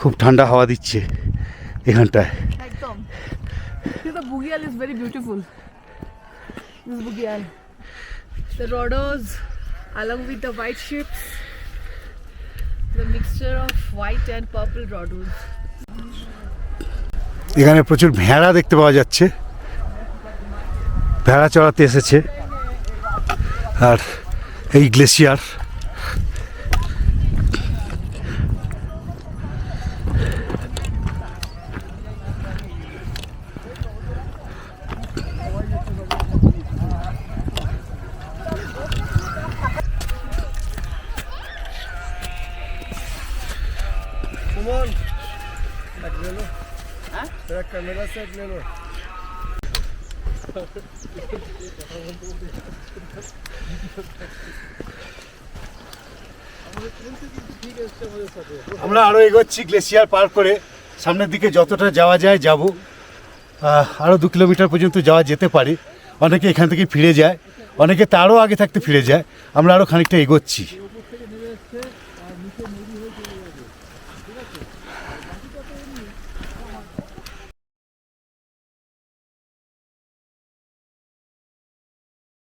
খুব ঠান্ডা হাওয়া দিচ্ছে এখানটায়। একদম। Bugyal is very beautiful bugyal the rhodos along with the white sheeps the mixture of white and purple rhodos এখানে প্রচুর ভেড়া দেখতে পাওয়া যাচ্ছে। ভেড়া চড়াতে এসেছে। আর এই গ্লেসিয়ার হ্যাঁ? আমরা আরও এগোচ্ছি গ্লেসিয়ার পার করে। সামনের দিকে যতটা যাওয়া যায় যাব। আরও দু কিলোমিটার পর্যন্ত যাওয়া যেতে পারি। অনেকে এখান থেকে ফিরে যায়, অনেকে তারও আগে থাকতে ফিরে যায়। আমরা আরও খানিকটা এগোচ্ছি।